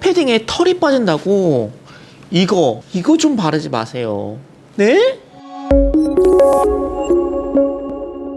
패딩에 털이 빠진다고 이거 이거 좀 바르지 마세요. 네?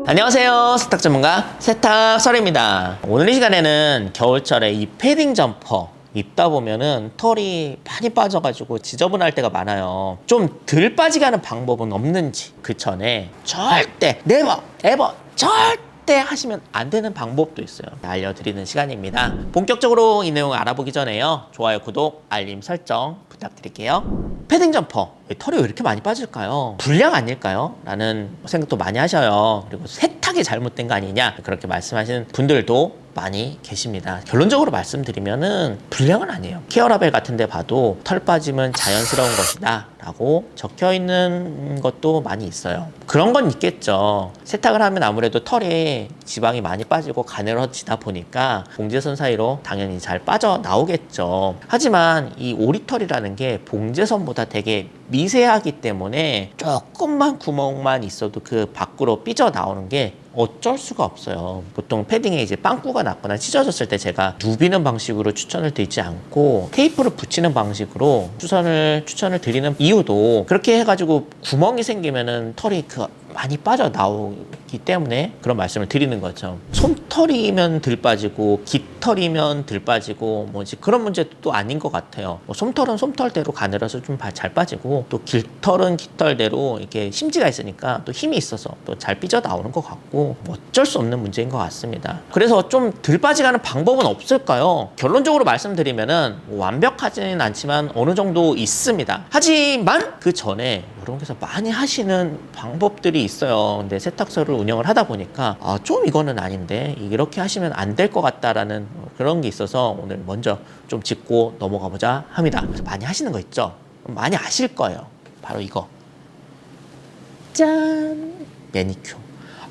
안녕하세요. 세탁 전문가 세탁 설입니다. 오늘 이 시간에는 겨울철에 이 패딩 점퍼 입다 보면은 털이 많이 빠져가지고 지저분할 때가 많아요. 좀 덜 빠지게 하는 방법은 없는지 그 전에 절대 네버 에버 절대 하시면 안 되는 방법도 있어요. 알려드리는 시간입니다. 본격적으로 이 내용 알아보기 전에요. 좋아요, 구독, 알림 설정 부탁드릴게요. 패딩 점퍼 왜 털이 왜 이렇게 많이 빠질까요? 불량 아닐까요? 라는 생각도 많이 하셔요. 그리고 세탁이 잘못된 거 아니냐 그렇게 말씀하시는 분들도 많이 계십니다. 결론적으로 말씀드리면은 불량은 아니에요. 케어라벨 같은 데 봐도 털 빠짐은 자연스러운 것이다 라고 적혀 있는 것도 많이 있어요. 그런 건 있겠죠. 세탁을 하면 아무래도 털에 지방이 많이 빠지고 가늘어지다 보니까 봉제선 사이로 당연히 잘 빠져 나오겠죠. 하지만 이 오리털이라는 게 봉제선보다 되게 미세하기 때문에 조금만 구멍만 있어도 그 밖으로 삐져 나오는 게 어쩔 수가 없어요. 보통 패딩에 이제 빵꾸가 났거나 찢어졌을 때 제가 누비는 방식으로 추천을 드리지 않고 테이프를 붙이는 방식으로 추천을 추천을 드리는 이유도 그렇게 해가지고 구멍이 생기면은 털이 그 많이 빠져 나오기 때문에 그런 말씀을 드리는 거죠. 솜털이면 덜 빠지고 깃털이면 덜 빠지고 뭐지 그런 문제도 또 아닌 것 같아요. 뭐 솜털은 솜털대로 가늘어서 좀 잘 빠지고 또 깃털은 깃털대로 이렇게 심지가 있으니까 또 힘이 있어서 또 잘 삐져 나오는 것 같고 뭐 어쩔 수 없는 문제인 것 같습니다. 그래서 좀덜 빠지게 하는 방법은 없을까요? 결론적으로 말씀드리면은 뭐 완벽하지는 않지만 어느 정도 있습니다. 하지만 그 전에 여러분께서 많이 하시는 방법들이 있어요. 근데 세탁소를 운영을 하다 보니까 아, 좀 이거는 아닌데 이렇게 하시면 안 될 것 같다라는 그런 게 있어서 오늘 먼저 좀 짚고 넘어가 보자 합니다. 많이 하시는 거 있죠? 많이 아실 거예요. 바로 이거. 짠! 매니큐어.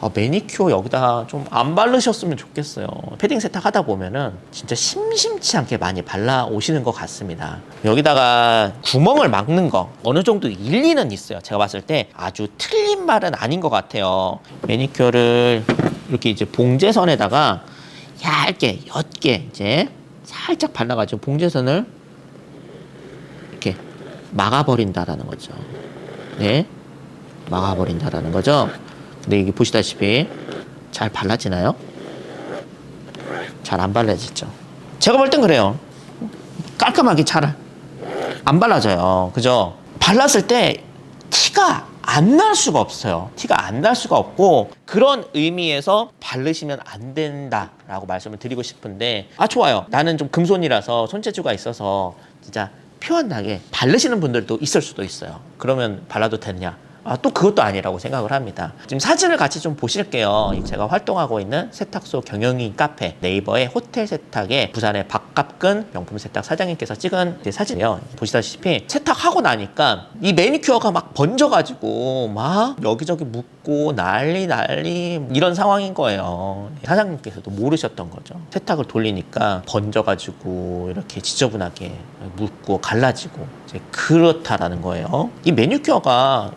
아, 매니큐어 여기다 좀 안 바르셨으면 좋겠어요. 패딩 세탁 하다 보면은 진짜 심심치 않게 많이 발라 오시는 것 같습니다. 여기다가 구멍을 막는 거 어느 정도 일리는 있어요. 제가 봤을 때 아주 틀린 말은 아닌 것 같아요. 매니큐어를 이렇게 이제 봉제선에다가 얇게, 옅게 이제 살짝 발라가지고 봉제선을 이렇게 막아버린다라는 거죠. 네. 막아버린다라는 거죠. 근데 이게 보시다시피 잘 발라지나요? 잘 안 발라지죠. 제가 볼 땐 그래요. 깔끔하게 잘 안 발라져요. 그죠? 발랐을 때 티가 안 날 수가 없어요. 티가 안 날 수가 없고 그런 의미에서 바르시면 안 된다라고 말씀을 드리고 싶은데 아 좋아요. 나는 좀 금손이라서 손재주가 있어서 진짜 표현나게 바르시는 분들도 있을 수도 있어요. 그러면 발라도 되느냐? 아, 또 그것도 아니라고 생각을 합니다. 지금 사진을 같이 좀 보실게요. 제가 활동하고 있는 세탁소 경영인 카페 네이버의 호텔 세탁의 부산의 박갑근 명품 세탁 사장님께서 찍은 사진이에요. 보시다시피 세탁하고 나니까 이 매니큐어가 막 번져가지고 막 여기저기 묻고 난리 난리 이런 상황인 거예요. 사장님께서도 모르셨던 거죠. 세탁을 돌리니까 번져가지고 이렇게 지저분하게 묻고 갈라지고 그렇다라는 거예요. 이 매니큐어가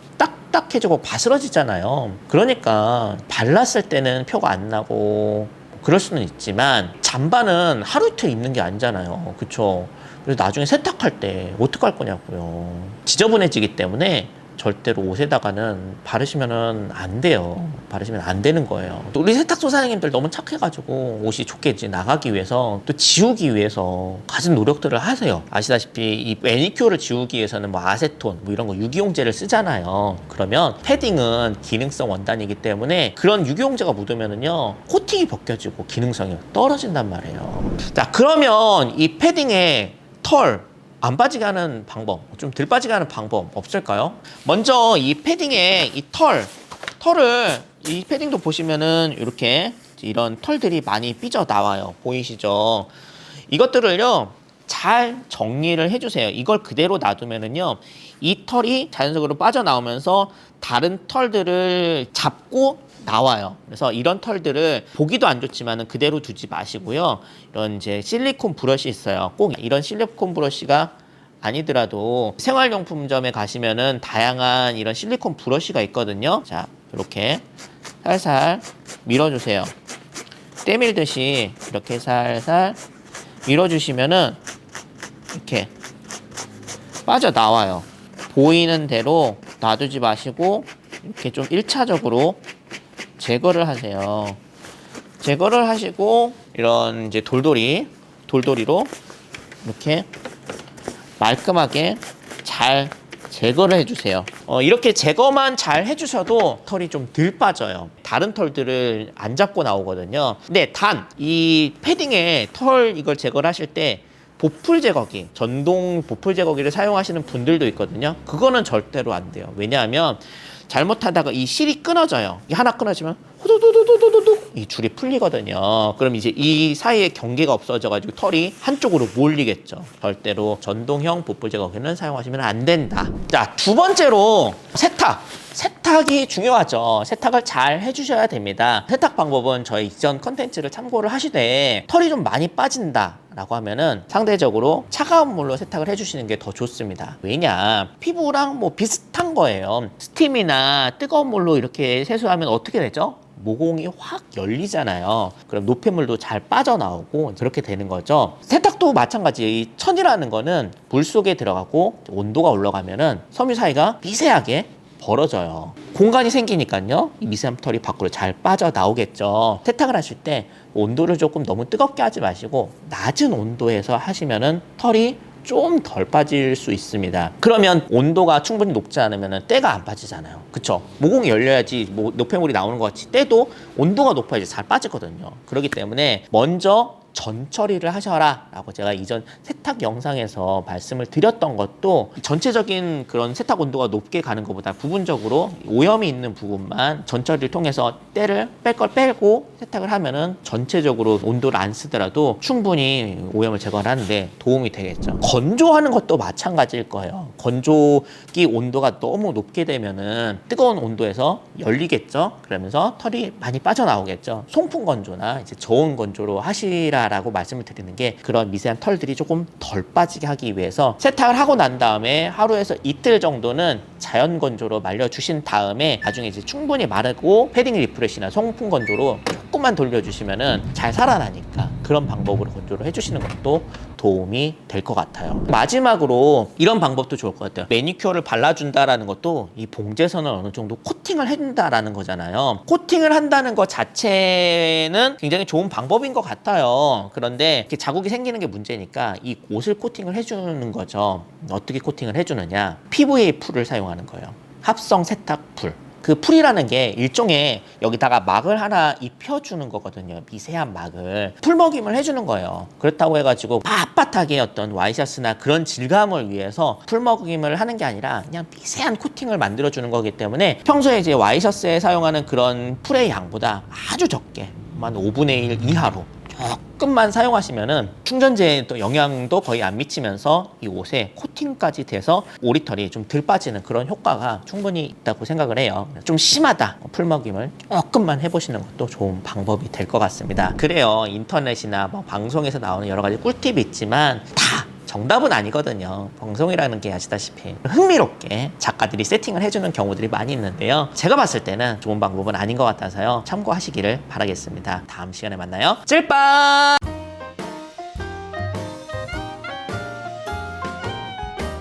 딱 딱딱해지고 바스러지잖아요. 그러니까 발랐을 때는 표가 안 나고 그럴 수는 있지만 잠바는 하루 이틀 입는 게 아니잖아요. 그쵸? 그래서 나중에 세탁할 때 어떡할 거냐고요. 지저분해지기 때문에 절대로 옷에다가는 바르시면은 안 돼요. 바르시면 안 되는 거예요. 또 우리 세탁소 사장님들 너무 착해가지고 옷이 좋게 이제 나가기 위해서 또 지우기 위해서 가진 노력들을 하세요. 아시다시피 이 매니큐어를 지우기 위해서는 뭐 아세톤 뭐 이런 거 유기용제를 쓰잖아요. 그러면 패딩은 기능성 원단이기 때문에 그런 유기용제가 묻으면은요 코팅이 벗겨지고 기능성이 떨어진단 말이에요. 자 그러면 이 패딩에 털 안 빠지게 하는 방법, 좀 덜 빠지게 하는 방법 없을까요? 먼저 이 패딩에 이 털, 털을 이 패딩도 보시면은 이렇게 이런 털들이 많이 삐져 나와요. 보이시죠? 이것들을요 잘 정리를 해주세요. 이걸 그대로 놔두면은요 이 털이 자연적으로 빠져나오면서 다른 털들을 잡고 나와요. 그래서 이런 털들을 보기도 안 좋지만 은 그대로 두지 마시고요. 이런 이제 실리콘 브러쉬 있어요. 꼭 이런 실리콘 브러쉬가 아니더라도 생활용품점에 가시면은 다양한 이런 실리콘 브러쉬가 있거든요. 자, 이렇게 살살 밀어주세요. 때밀듯이 이렇게 살살 밀어주시면은 이렇게 빠져나와요. 보이는 대로 놔두지 마시고 이렇게 좀 1차적으로 제거를 하세요. 제거를 하시고 이런 이제 돌돌이 돌돌이로 이렇게 말끔하게 잘 제거를 해주세요. 어, 이렇게 제거만 잘 해주셔도 털이 좀 덜 빠져요. 다른 털들을 안 잡고 나오거든요. 근데 단 이 패딩에 털 이걸 제거를 하실 때 보풀 제거기, 전동 보풀 제거기를 사용하시는 분들도 있거든요. 그거는 절대로 안 돼요. 왜냐하면 잘못하다가 이 실이 끊어져요. 이 하나 끊어지면 호도도도도도도 이 줄이 풀리거든요. 그럼 이제 이 사이에 경계가 없어져가지고 털이 한쪽으로 몰리겠죠. 절대로 전동형 보풀 제거기는 사용하시면 안 된다. 자, 두 번째로 세탁. 세탁이 중요하죠. 세탁을 잘 해주셔야 됩니다. 세탁 방법은 저희 이전 컨텐츠를 참고를 하시되 털이 좀 많이 빠진다. 라고 하면은 상대적으로 차가운 물로 세탁을 해주시는 게 더 좋습니다. 왜냐? 피부랑 뭐 비슷한 거예요. 스팀이나 뜨거운 물로 이렇게 세수하면 어떻게 되죠? 모공이 확 열리잖아요. 그럼 노폐물도 잘 빠져나오고 그렇게 되는 거죠. 세탁도 마찬가지. 이 천이라는 거는 물 속에 들어가고 온도가 올라가면은 섬유 사이가 미세하게 벌어져요. 공간이 생기니까요. 이 미세한 털이 밖으로 잘 빠져나오겠죠. 세탁을 하실 때 온도를 조금 너무 뜨겁게 하지 마시고 낮은 온도에서 하시면은 털이 좀 덜 빠질 수 있습니다. 그러면 온도가 충분히 높지 않으면 때가 안 빠지잖아요. 그쵸? 모공이 열려야지 뭐 노폐물이 나오는 것 같이 때도 온도가 높아야지 잘 빠지거든요. 그렇기 때문에 먼저 전 처리를 하셔라 라고 제가 이전 세탁 영상에서 말씀을 드렸던 것도 전체적인 그런 세탁 온도가 높게 가는 것보다 부분적으로 오염이 있는 부분만 전 처리를 통해서 때를 뺄 걸 빼고 세탁을 하면은 전체적으로 온도를 안 쓰더라도 충분히 오염을 제거를 하는데 도움이 되겠죠. 건조하는 것도 마찬가지일 거예요. 건조기 온도가 너무 높게 되면은 뜨거운 온도에서 열리겠죠. 그러면서 털이 많이 빠져나오겠죠. 송풍 건조나 이제 저온 건조로 하시라라고 말씀을 드리는 게 그런 미세한 털들이 조금 덜 빠지게 하기 위해서 세탁을 하고 난 다음에 하루에서 이틀 정도는 자연 건조로 말려 주신 다음에 나중에 이제 충분히 마르고 패딩 리프레시나 송풍 건조로 조금만 돌려주시면은 잘 살아나니까 그런 방법으로 건조를 해주시는 것도 도움이 될 것 같아요. 마지막으로 이런 방법도 좋을 것 같아요. 매니큐어를 발라준다라는 것도 이 봉제선을 어느 정도 코팅을 해준다라는 거잖아요. 코팅을 한다는 것 자체는 굉장히 좋은 방법인 것 같아요. 그런데 이렇게 자국이 생기는 게 문제니까 이 옷을 코팅을 해주는 거죠. 어떻게 코팅을 해주느냐? PVA 풀을 사용하는 거예요. 합성 세탁 풀. 그 풀이라는 게 일종의 여기다가 막을 하나 입혀주는 거거든요. 미세한 막을. 풀먹임을 해주는 거예요. 그렇다고 해가지고 빳빳하게 어떤 와이셔츠나 그런 질감을 위해서 풀먹임을 하는 게 아니라 그냥 미세한 코팅을 만들어주는 거기 때문에 평소에 이제 와이셔츠에 사용하는 그런 풀의 양보다 아주 적게 한 5분의 1 이하로 조금만 사용하시면은 충전재에 또 영향도 거의 안 미치면서 이 옷에 코팅까지 돼서 오리털이 좀 덜 빠지는 그런 효과가 충분히 있다고 생각을 해요. 좀 심하다. 풀먹임을 조금만 해보시는 것도 좋은 방법이 될 것 같습니다. 그래요. 인터넷이나 뭐 방송에서 나오는 여러 가지 꿀팁이 있지만 다 정답은 아니거든요. 방송이라는 게 아시다시피 흥미롭게 작가들이 세팅을 해주는 경우들이 많이 있는데요. 제가 봤을 때는 좋은 방법은 아닌 것 같아서요. 참고하시기를 바라겠습니다. 다음 시간에 만나요. 찔빠!